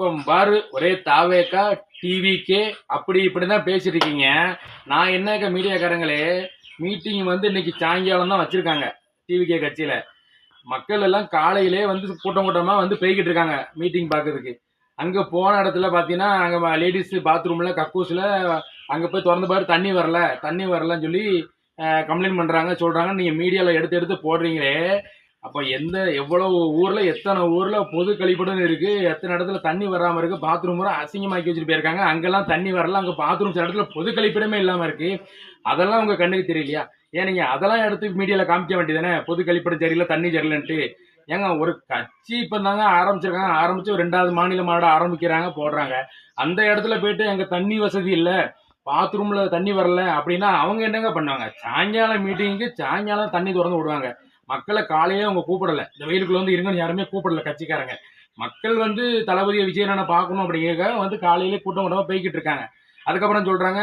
இப்போ பாரு ஒரே தாவேக்கா டிவிக்கே அப்படி இப்படி தான் பேசிட்டு இருக்கீங்க. நான் என்னக்க மீடியாக்காரங்களே? மீட்டிங் வந்து இன்னைக்கு சாயங்காலம் தான் வச்சிருக்காங்க டிவிகே கட்சியில. மக்கள் எல்லாம் காலையிலே வந்து கூட்டம் கூட்டமா வந்து போய்கிட்டு இருக்காங்க மீட்டிங் பார்க்கறதுக்கு. அங்க போன இடத்துல பார்த்தீங்கன்னா அங்க லேடிஸ் பாத்ரூம்ல கக்கூஸ்ல அங்க போய் திறந்து பாரு தண்ணி வரல தண்ணி வரலன்னு சொல்லி கம்ப்ளைண்ட் பண்றாங்க சொல்றாங்க. நீங்க மீடியால எடுத்து எடுத்து போடுறீங்களே அப்போ எந்த எவ்வளவு ஊர்ல எத்தனை ஊர்ல பொது கழிப்பிடம் இருக்கு எத்தனை இடத்துல தண்ணி வராம இருக்கு பாத்ரூம் பூரா அசிங்கமாக்கி வச்சுட்டு போயிருக்காங்க. அங்கெல்லாம் தண்ணி வரல அங்க பாத்ரூம் சில இடத்துல பொது கழிப்பிடமே இல்லாம இருக்கு. அதெல்லாம் உங்க கண்ணுக்கு தெரியலையா? ஏன் நீங்க அதெல்லாம் எடுத்து மீடியால காமிக்க வேண்டியதானே பொது கழிப்பிடம் சரியில்லை தண்ணி சரியில்லைன்ட்டு. ஏங்க ஒரு கட்சி இப்போ தாங்க ஆரம்பிச்சிருக்காங்க. ஆரம்பிச்சு ஒரு ரெண்டாவது மாநில மாட ஆரம்பிக்கிறாங்க போடுறாங்க. அந்த இடத்துல போயிட்டு அங்க தண்ணி வசதி இல்லை பாத்ரூம்ல தண்ணி வரல அப்படின்னா அவங்க என்னங்க பண்ணுவாங்க? சாயங்காலம் மீட்டிங்க்கு சாயங்காலம் தண்ணி திறந்து விடுவாங்க. மக்களை காலையே அவங்க கூப்பிடல. இந்த வெயிலுக்குள்ள வந்து இருங்கன்னு யாருமே கூப்பிடல கட்சிக்காரங்க. மக்கள் வந்து தளபதியை விஜயனை பார்க்கணும் அப்படிங்க வந்து காலையிலே கூட்டம் கூட்டமாக போய்கிட்டு இருக்காங்க. அதுக்கப்புறம் சொல்றாங்க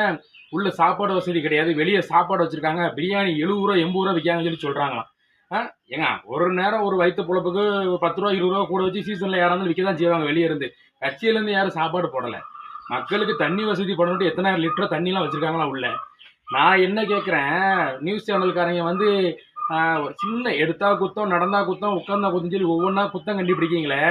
உள்ள சாப்பாடு வசதி கிடையாது. வெளியே சாப்பாடு வச்சிருக்காங்க. பிரியாணி எழுபது ரூபா எண்பது ரூபா விற்காங்கன்னு சொல்லி சொல்றாங்களாம். ஆ, ஏங்க ஒரு நேரம் ஒரு வயிற்று பொழப்புக்கு பத்து ரூபா இருபது ரூபா கூட வச்சு சீசன்ல யாராவது விற்க தான் செய்வாங்க வெளியே இருந்து. கட்சியிலேருந்து யாரும் சாப்பாடு போடலை. மக்களுக்கு தண்ணி வசதி பண்ணிட்டு எத்தனாயிரம் லிட்டர் தண்ணிலாம் வச்சிருக்காங்களா உள்ள? நான் என்ன கேட்குறேன் நியூஸ் சேனல்காரங்க வந்து ஒரு சின்ன எடுத்தா குத்தம் நடந்தா குத்தம் உட்கார்ந்தா குத்தம் சொல்லி ஒவ்வொன்றா குத்தம் கண்டுபிடிக்கீங்களே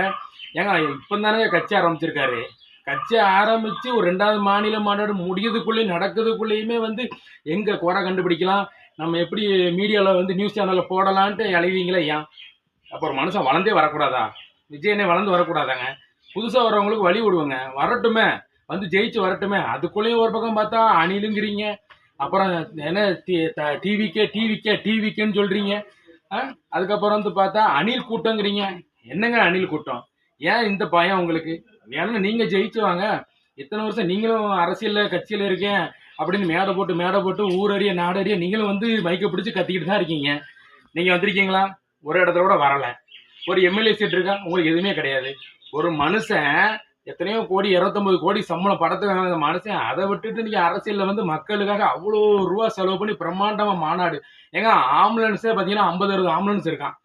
ஏங்க இப்போ தானே கட்சி ஆரம்பிச்சிருக்காரு. கட்சி ஆரம்பித்து ஒரு ரெண்டாவது மாநில மாநாடு முடியதுக்குள்ளேயும் நடக்கிறதுக்குள்ளேயுமே வந்து எங்கே குறை கண்டுபிடிக்கலாம்? நம்ம எப்படி மீடியாவில் வந்து நியூஸ் சேனலில் போடலான்ட்டு அழைவீங்களே ஏன் அப்புறம் மனுஷன் வளர்ந்தே வரக்கூடாதா? விஜயனே வளர்ந்து வரக்கூடாதாங்க? புதுசாக வரவங்களுக்கு வழி விடுவோங்க. வரட்டுமே. வந்து ஜெயிச்சு வரட்டுமே. அதுக்குள்ளேயும் ஒரு பக்கம் பார்த்தா அணிலுங்கிறீங்க. அப்புறம் என்ன டிவிக்கே டிவிக்கே டிவிக்கேன்னு சொல்றீங்க. அதுக்கப்புறம் வந்து பார்த்தா அணில் கூட்டங்கிறீங்க. என்னங்க அணில் கூட்டம்? ஏன் இந்த பயம் உங்களுக்கு? ஏன்னா நீங்க ஜெயிச்சு வாங்க. இத்தனை வருஷம் நீங்களும் அரசியல்ல கட்சியில இருக்கேன் அப்படின்னு மேடை போட்டு மேடை போட்டு ஊரறிய நாடறிய நீங்களும் வந்து மைக்கை பிடிச்சி கத்திக்கிட்டு தான் இருக்கீங்க. நீங்க வந்திருக்கீங்களா? ஒரு இடத்துல கூட வரல. ஒரு எம்எல்ஏ சீட் இருக்கா? உங்களுக்கு எதுவுமே கிடையாது. ஒரு மனுஷன் எத்தனையோ கோடி இருபத்தொன்பது கோடி சம்பளம் படத்துக்கான வாங்கின மனுஷன் அதை விட்டுட்டு நீங்க அரசியலில் வந்து மக்களுக்காக அவ்வளோ ரூபா செலவு பண்ணி பிரம்மாண்டமா மாநாடு. ஏங்க ஆம்புலன்ஸே பார்த்தீங்கன்னா ஐம்பது அறுபது ஆம்புலன்ஸ் இருக்கான்.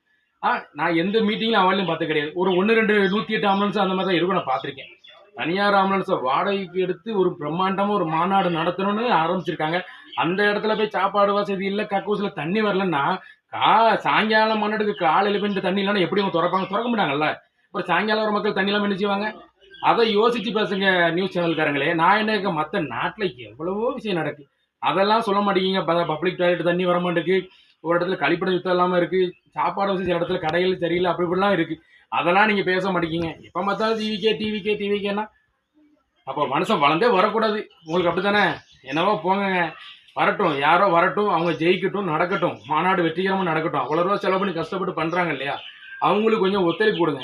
ஆ நான் எந்த மீட்டிங்லையும் அவளையும் பார்த்து கிடையாது. ஒரு ஒன்று ரெண்டு நூற்றி எட்டு ஆம்புலன்ஸ் அந்த மாதிரி தான் இருக்கும் நான் பார்த்துருக்கேன். தனியார் ஆம்புலன்ஸை வாடகைக்கு எடுத்து ஒரு பிரம்மாண்டமாக ஒரு மாநாடு நடத்தணும்னு ஆரம்பிச்சிருக்காங்க. அந்த இடத்துல போய் சாப்பாடு வசதி இல்லை கக்கூசில் தண்ணி வரலன்னா கா சாயங்காலம் மாநாடுக்கு காலையில் போய் தண்ணி இல்லைன்னா எப்படி அவங்க திறப்பாங்க? திறக்க மாட்டாங்கல்ல. அப்புறம் சாயங்காலம் ஒரு மக்கள் தண்ணியெல்லாம் இல்லாமல் என்ன செய்வாங்க? அதை யோசிச்சு பேசுங்க நியூஸ் சேனல்காரங்களே நான் என்ன மற்ற நாட்டில் எவ்வளவோ விஷயம் நடக்கு. அதெல்லாம் சொல்ல மாட்டேங்கிங்க. பப்ளிக் டாய்லெட் தண்ணி வர மாட்டேங்குது ஒரு இடத்துல கழிப்பிடம் சுத்தம் இல்லாமல் இருக்குது சாப்பாடு வசதி சில இடத்துல கடைகள் சரியில்லை அப்படி இப்படிலாம் இருக்குது அதெல்லாம் நீங்கள் பேச மாட்டேங்கிங்க. எப்போ பார்த்தாலும் டிவிக்கே டிவிக்கே டிவிக்கேன்னா அப்போ மனுஷன் வளர்ந்தே வரக்கூடாது. உங்களுக்கு அப்படித்தானே? என்னவோ போங்க வரட்டும். யாரோ வரட்டும். அவங்க ஜெயிக்கட்டும் நடக்கட்டும். மாநாடு வெற்றிகரமாக நடக்கட்டும். அவ்வளோ ரூபா செலவு பண்ணி கஷ்டப்பட்டு பண்ணுறாங்க இல்லையா? அவங்களுக்கு கொஞ்சம் ஒத்துழைப்பு கொடுங்க.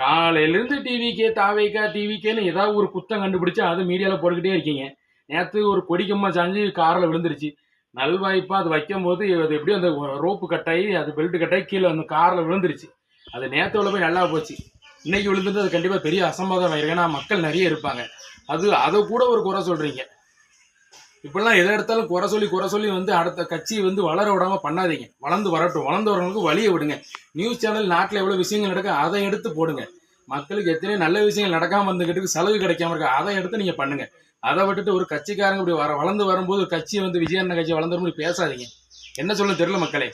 காலையிலேருந்து டிவிக்கே தாவைக்கா டிவிக்கேன்னு ஏதாவது ஒரு குத்தம் கண்டுபிடிச்சு அதை மீடியாவில் போட்டுக்கிட்டே இருக்கீங்க. நேற்று ஒரு கொடிக்கம்மா சாஞ்சு காரில் விழுந்துருச்சு. நல்வாய்ப்பாக அது வைக்கும் போது அது எப்படியும் அந்த ரோப்பு கட்டாயி அது பெல்ட் கட்டாயி கீழே அந்த காரில் விழுந்துருச்சு. அது நேற்றோட போய் நல்லா போச்சு. இன்னைக்கு விழுந்துட்டு அது கண்டிப்பாக பெரிய அசம்பாதம் ஆயிருக்கு ஏன்னா மக்கள் நிறைய இருப்பாங்க. அது அதை கூட ஒரு குறை சொல்கிறீங்க இப்படிலாம் எதை எடுத்தாலும் குறை சொல்லி குறை சொல்லி வந்து அடுத்த கட்சி வந்து வளர விடாம பண்ணாதீங்க. வளர்ந்து வரட்டும். வளர்ந்து வரவங்களுக்கு வழியை விடுங்க. நியூஸ் சேனல் நாட்டில் எவ்வளோ விஷயங்கள் நடக்க அதை எடுத்து போடுங்க. மக்களுக்கு எத்தனையோ நல்ல விஷயங்கள் நடக்காம வந்துகிட்டு செலவு கிடைக்காம இருக்கு அதை எடுத்து நீங்க பண்ணுங்க. அதை விட்டுட்டு ஒரு கட்சிக்காரங்க இப்படி வர வளர்ந்து வரும்போது ஒரு கட்சி வந்து விஜயண்ண கட்சி வளர்ந்து வரும்போது பேசாதீங்க. என்ன சொல்ல தெரியல மக்களே?